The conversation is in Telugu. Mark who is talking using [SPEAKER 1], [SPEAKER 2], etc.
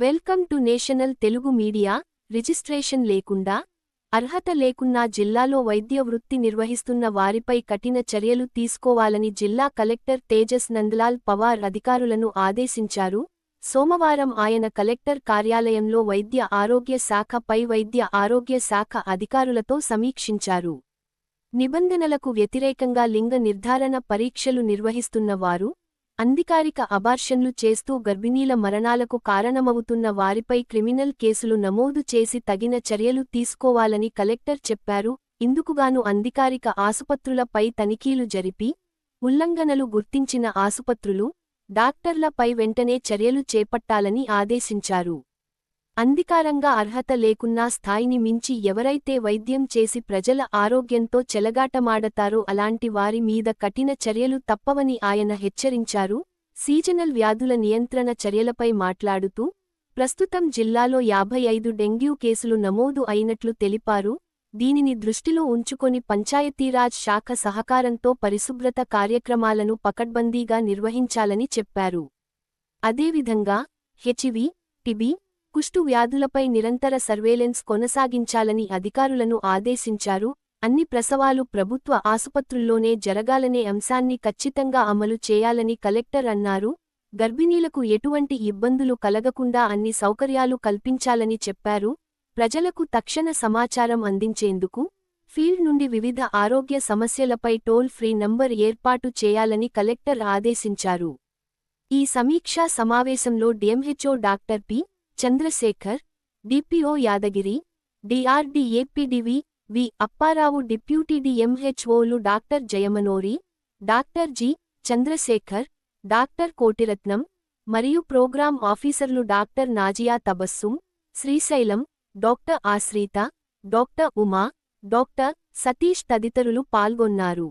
[SPEAKER 1] Welcome to national Telugu media. Registration లేకుండా అర్హత లేకున్నా జిల్లాలో వైద్య వృత్తి నిర్వహిస్తున్న వారిపై కఠిన చర్యలు తీసుకోవాలని జిల్లా కలెక్టర్ తేజస్ నందలాల్ పవార్ అధికారులను ఆదేశించారు. సోమవారం ఆయన కలెక్టర్ కార్యాలయంలో వైద్య ఆరోగ్య శాఖ పై వైద్య ఆరోగ్య శాఖ అధికారులతో సమీక్షించారు. నిబంధనలకు వ్యతిరేకంగా లింగ నిర్ధారణ పరీక్షలు నిర్వహిస్తున్న వారు అంధికారిక అబార్షన్లు చేస్తూ గర్భిణీల మరణాలకు కారణమవుతున్న వారిపై క్రిమినల్ కేసులు నమోదు చేసి తగిన చర్యలు తీసుకోవాలని కలెక్టర్ చెప్పారు. ఇందుకుగాను అంధికారిక ఆసుపత్రులపై తనిఖీలు జరిపి ఉల్లంఘనలు గుర్తించిన ఆసుపత్రులు డాక్టర్లపై వెంటనే చర్యలు చేపట్టాలని ఆదేశించారు. అంధికారంగా అర్హత లేకున్నా స్థాయిని మించి ఎవరైతే వైద్యం చేసి ప్రజల ఆరోగ్యంతో చెలగాటమాడతారో అలాంటి వారి మీద కఠిన చర్యలు తప్పవని ఆయన హెచ్చరించారు. సీజనల్ వ్యాధుల నియంత్రణ చర్యలపై మాట్లాడుతూ ప్రస్తుతం జిల్లాలో యాభై ఐదు డెంగ్యూ కేసులు నమోదు అయినట్లు తెలిపారు. దీనిని దృష్టిలో ఉంచుకొని పంచాయతీరాజ్ శాఖ సహకారంతో పరిశుభ్రత కార్యక్రమాలను పకడ్బందీగా నిర్వహించాలని చెప్పారు. అదేవిధంగా హెచ్వి టిబి కుష్టు వ్యాధులపై నిరంతర సర్వేలెన్స్ కొనసాగించాలని అధికారులను ఆదేశించారు. అన్ని ప్రసవాలు ప్రభుత్వ ఆసుపత్రుల్లోనే జరగాలనే అంశాన్ని ఖచ్చితంగా అమలు చేయాలని కలెక్టర్ అన్నారు. గర్భిణీలకు ఎటువంటి ఇబ్బందులు కలగకుండా అన్ని సౌకర్యాలు కల్పించాలని చెప్పారు. ప్రజలకు తక్షణ సమాచారం అందించేందుకు ఫీల్డ్ నుండి వివిధ ఆరోగ్య సమస్యలపై టోల్ ఫ్రీ నంబర్ ఏర్పాటు చేయాలని కలెక్టర్ ఆదేశించారు. ఈ సమీక్షా సమావేశంలో DMHO doctor P. Chandrasekhar DPO Yadagiri DRDA PD V V Apparao deputy డిఎంహెచ్ఓలు doctor Jayamanori doctor G Chandrasekhar doctor Kotiratnam మరియు ప్రోగ్రాం ఆఫీసర్లు doctor Nazia Tabassum Srisailam doctor Ashritha doctor Uma doctor Satish తదితరులు పాల్గొన్నారు.